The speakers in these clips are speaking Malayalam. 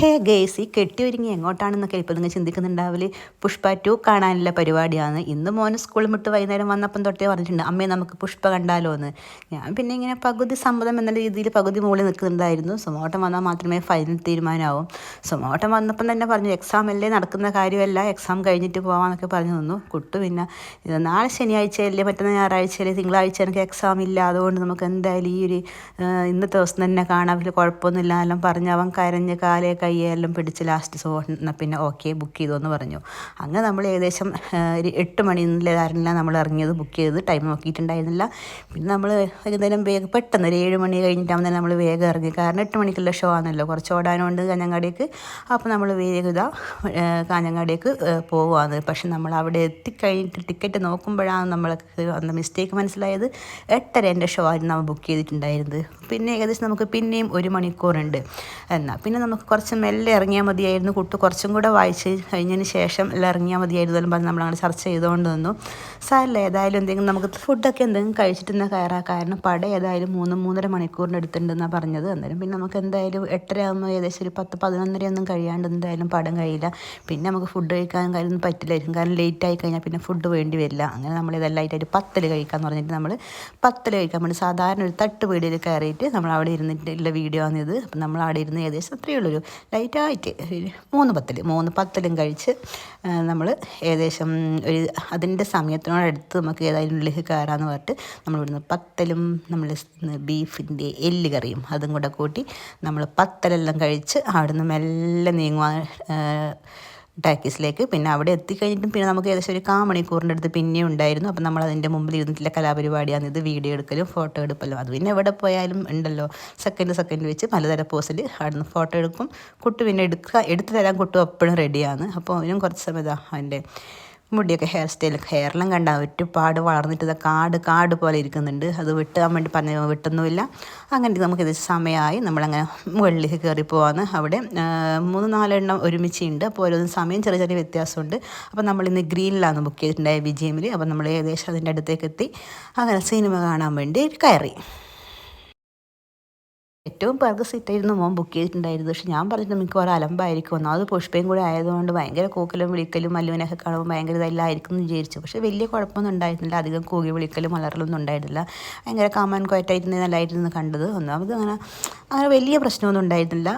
ഹേ ഗേസി കെട്ടിയൊരുങ്ങി എങ്ങോട്ടാണെന്നൊക്കെ ഇപ്പോൾ നിങ്ങൾ ചിന്തിക്കുന്നുണ്ടാവില്ല പുഷ്പ ടു കാണാനുള്ള പരിപാടിയാണ്. ഇന്ന് മോനെ സ്കൂളിൽ വിട്ട് വൈകുന്നേരം വന്നപ്പം തൊട്ടേ പറഞ്ഞിട്ടുണ്ട് അമ്മേ നമുക്ക് പുഷ്പ കണ്ടാലോ എന്ന് ഞാൻ പിന്നെ ഇങ്ങനെ പകുതി സമ്മതം എന്ന രീതിയിൽ പകുതി മുകളിൽ നിൽക്കുന്നുണ്ടായിരുന്നു. സുമോട്ടം വന്നാൽ മാത്രമേ ഫൈനൽ തീരുമാനമാവും. സുമോട്ടം വന്നപ്പം തന്നെ പറഞ്ഞു എക്സാം അല്ലേ? നടക്കുന്ന കാര്യമല്ല. എക്സാം കഴിഞ്ഞിട്ട് പോകാമെന്നൊക്കെ പറഞ്ഞു തന്നു കുട്ടു പിന്നെ നാളെ ശനിയാഴ്ചയല്ലേ? മറ്റന്നാൾ ഞായറാഴ്ചയല്ലേ? തിങ്കളാഴ്ച എനിക്ക് എക്സാം ഇല്ല. അതുകൊണ്ട് നമുക്ക് എന്തായാലും ഈ ഒരു ഇന്നത്തെ ദിവസം തന്നെ കാണാൻ വലിയ കുഴപ്പമൊന്നുമില്ല. എല്ലാം പറഞ്ഞ് അവൻ കരഞ്ഞ് കാലേ എല്ലാം പിടിച്ച് ലാസ്റ്റ് സോ എന്നാൽ പിന്നെ ഓക്കെ ബുക്ക് ചെയ്തു എന്ന് പറഞ്ഞു. അങ്ങനെ നമ്മൾ ഏകദേശം ഒരു എട്ട് മണിയിലായിരുന്നില്ല നമ്മൾ ഇറങ്ങിയത് ബുക്ക് ചെയ്ത് ടൈം നോക്കിയിട്ടുണ്ടായിരുന്നില്ല. പിന്നെ നമ്മൾ വൈകുന്നേരം വേഗം പെട്ടെന്ന് ഒരു ഏഴ് മണി കഴിഞ്ഞിട്ടാകുമ്പോൾ തന്നെ നമ്മൾ വേഗം ഇറങ്ങി. കാരണം എട്ട് മണിക്കുള്ള ഷോ ആണല്ലോ. കുറച്ച് ഓടാനുണ്ട് കാഞ്ഞങ്ങാടിയേക്ക് അപ്പോൾ നമ്മൾ വേഗം ആ, പോവുകയാണ് പക്ഷെ നമ്മൾ അവിടെ എത്തിക്കഴിഞ്ഞിട്ട് ടിക്കറ്റ് നോക്കുമ്പോഴാണ് നമ്മൾക്ക് അന്ന് മിസ്റ്റേക്ക് മനസ്സിലായത്. എട്ടര എന്റെ ഷോ ആയിരുന്നു നമ്മൾ ബുക്ക് ചെയ്തിട്ടുണ്ടായിരുന്നത്. പിന്നെ ഏകദേശം നമുക്ക് പിന്നെയും ഒരു മണിക്കൂറുണ്ട്. എന്നാൽ പിന്നെ നമുക്ക് കുറച്ച് മെല്ലെ ഇറങ്ങിയാൽ മതിയായിരുന്നു. കുട്ടി കുറച്ചും കൂടെ വായിച്ച് കഴിഞ്ഞതിന് ശേഷം എല്ലാം ഇറങ്ങിയാൽ മതിയായിരുന്നു എല്ലാം പറഞ്ഞ് നമ്മളങ്ങനെ ചർച്ച ചെയ്തുകൊണ്ട് നിന്നു. സാരല്ല ഏതായാലും എന്തെങ്കിലും നമുക്ക് ഫുഡൊക്കെ എന്തെങ്കിലും കഴിച്ചിട്ട് കയറാം. കാരണം പട ഏതായാലും മൂന്ന് മൂന്നര മണിക്കൂറിന്റെ അടുത്തുണ്ടെന്നാണ് പറഞ്ഞത്. അന്നേരം പിന്നെ നമുക്ക് എന്തായാലും എട്ടര ആകുമ്പോൾ ഏകദേശം ഒരു പത്ത് പതിനൊന്നര ഒന്നും കഴിയാണ്ട് എന്തായാലും പടം കഴിയില്ല. പിന്നെ നമുക്ക് ഫുഡ് കഴിക്കാൻ കാര്യമൊന്നും പറ്റില്ലായിരിക്കും. കാരണം ലേറ്റ് ആയി കഴിഞ്ഞാൽ പിന്നെ ഫുഡ് വേണ്ടി വരില്ല. അങ്ങനെ നമ്മൾ ഇതെല്ലാം ആയിട്ട് പത്തൽ കഴിക്കാമെന്ന് പറഞ്ഞിട്ട് നമ്മൾ പത്തൽ കഴിക്കാൻ വേണ്ടി സാധാരണ ഒരു തട്ട് വീടിൽ കയറിയിട്ട് നമ്മൾ അവിടെ ഇരുന്നിട്ടുള്ള വീഡിയോ ആണിത്. അപ്പം നമ്മൾ അവിടെ ഇരുന്ന് ഏകദേശം അത്രയേ ലൈറ്റായിട്ട് മൂന്ന് പത്തൽ മൂന്ന് പത്തലും കഴിച്ച് നമ്മൾ ഏകദേശം ഒരു അതിന്റെ സമയത്തിനോടടുത്ത് നമുക്ക് ഏതായാലും ഉള്ളിൽ കയറാമെന്ന് പറഞ്ഞിട്ട് നമ്മൾ ഇവിടുന്ന് പത്തലും നമ്മൾ ബീഫിന്റെ എല്ല് കറിയും അതും കൂടെ കൂട്ടി നമ്മൾ പത്തലെല്ലാം കഴിച്ച് അവിടുന്ന് മെല്ലെ നീങ്ങുവാൻ ടാക്കീസിലേക്ക് പിന്നെ അവിടെ എത്തിക്കഴിഞ്ഞിട്ടും പിന്നെ നമുക്ക് ഏകദേശം ഒരു കാ മണിക്കൂറിന്റെ അടുത്ത് പിന്നെ ഉണ്ടായിരുന്നു. അപ്പം നമ്മൾ അതിന്റെ മുമ്പിൽ ഇരുന്നിട്ടില്ല. കലാപരിപാടിയാണ് ഇത്. വീഡിയോ എടുക്കലും ഫോട്ടോ എടുക്കലും. അത് പിന്നെ എവിടെ പോയാലും ഉണ്ടല്ലോ. സെക്കൻഡ് സെക്കൻഡ് വെച്ച് പലതരം പോസിൽ അവിടുന്ന് ഫോട്ടോ എടുക്കും. കുട്ടി പിന്നെ എടുക്കുക എടുത്തു തരാൻ കുട്ടു എപ്പോഴും റെഡിയാണ് അപ്പോൾ അതിനും കുറച്ച് സമയം ഇതാ അവന്റെ മുടിയൊക്കെ ഹെയർ സ്റ്റൈൽ ഹെയറെല്ലാം കണ്ട ഒരുപാട് വളർന്നിട്ട് കാട് കാട് പോലെ ഇരിക്കുന്നുണ്ട്. അത് വെട്ടാൻ വേണ്ടി പറഞ്ഞ വിട്ടൊന്നുമില്ല. അങ്ങനെ നമുക്കിത് സമയമായി നമ്മളങ്ങനെ മുകളിലേക്ക് കയറി പോവാന്ന് അവിടെ മൂന്ന് നാലെണ്ണം ഒരുമിച്ചുണ്ട് അപ്പോൾ ഓരോന്നും സമയം ചെറിയ ചെറിയ വ്യത്യാസമുണ്ട്. അപ്പോൾ നമ്മളിന്ന് ഗ്രീനിലാണ് ബുക്ക് ചെയ്തിട്ടുണ്ടായ വിജയമിൽ അപ്പോൾ നമ്മൾ ഏകദേശം അതിന്റെ അടുത്തേക്ക് എത്തി. അങ്ങനെ സിനിമ കാണാൻ വേണ്ടി കയറി. ഏറ്റവും പേർക്ക് സീറ്റായിരുന്നു മോൻ ബുക്ക് ചെയ്തിട്ടുണ്ടായിരുന്നു പക്ഷെ ഞാൻ പറഞ്ഞിട്ട് മിക്കവാറും അലമ്പായിരിക്കും ഒന്നാമത് പുഷ്പയും കൂടെ ആയതുകൊണ്ട് ഭയങ്കര കൂക്കലും വിളിക്കലും മല്ലുവിനൊക്കെ കാണുമ്പോൾ ഭയങ്കര ഇതെല്ലാമായിരിക്കും എന്ന് വിചാരിച്ചു. പക്ഷേ വലിയ കുഴപ്പമൊന്നും ഉണ്ടായിരുന്നില്ല. അധികം കൂകി വിളിക്കലും മലറലൊന്നും ഉണ്ടായിരുന്നില്ല. ഭയങ്കര കാമാൻ കോയറ്റായിരുന്നു നല്ലതായിരുന്നു കണ്ടത്. ഒന്നാമത് അങ്ങനെ അങ്ങനെ വലിയ പ്രശ്നമൊന്നും ഉണ്ടായിരുന്നില്ല.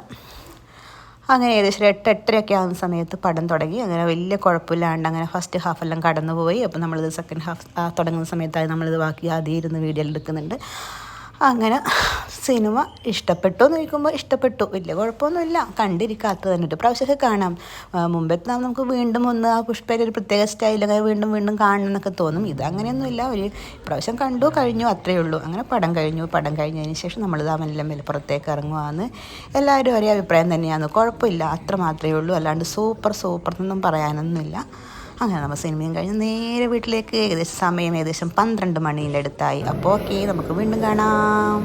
അങ്ങനെ ഏകദേശം എട്ട് എട്ടരയൊക്കെ ആകുന്ന സമയത്ത് പടം തുടങ്ങി. അങ്ങനെ വലിയ കുഴപ്പമില്ലാണ്ട് അങ്ങനെ ഫസ്റ്റ് ഹാഫ് എല്ലാം കടന്നുപോയി. അപ്പോൾ നമ്മളിത് സെക്കൻഡ് ഹാഫ് തുടങ്ങുന്ന സമയത്തായി നമ്മളിത് ബാക്കി ആദ്യം ഇരുന്ന് വീഡിയോ എടുക്കുന്നുണ്ട്. അങ്ങനെ സിനിമ ഇഷ്ടപ്പെട്ടു എന്ന് ചോദിക്കുമ്പോൾ ഇഷ്ടപ്പെട്ടു. വലിയ കുഴപ്പമൊന്നുമില്ല. കണ്ടിരിക്കാത്തത് തന്നെ. ഒരു പ്രാവശ്യമൊക്കെ കാണാം. മുമ്പത്തെ നമുക്ക് വീണ്ടും ഒന്ന് ആ പുഷ്പയുടെ ഒരു പ്രത്യേക സ്റ്റൈലൊക്കെ വീണ്ടും വീണ്ടും കാണണം എന്നൊക്കെ തോന്നും. ഇത് അങ്ങനെയൊന്നുമില്ല. ഒരു പ്രാവശ്യം കണ്ടു കഴിഞ്ഞു അത്രയേ ഉള്ളൂ. അങ്ങനെ പടം കഴിഞ്ഞു. പടം കഴിഞ്ഞതിന് ശേഷം നമ്മൾ മെല്ലെ മെല്ലെ പുറത്തേക്ക് ഇറങ്ങുവാന്ന് എല്ലാവരും ഒരേ അഭിപ്രായം തന്നെയാണ്. കുഴപ്പമില്ല. അത്ര മാത്രമേ ഉള്ളൂ. അല്ലാണ്ട് സൂപ്പർ സൂപ്പർ എന്നൊന്നും പറയാനൊന്നുമില്ല. അങ്ങനെ നമ്മൾ സിനിമയും കഴിഞ്ഞ് നേരെ വീട്ടിലേക്ക് ഏകദേശം സമയം ഏകദേശം പന്ത്രണ്ട് മണിയുടെ അടുത്തായി അപ്പോൾ ഓക്കെ നമുക്ക് വീണ്ടും കാണാം.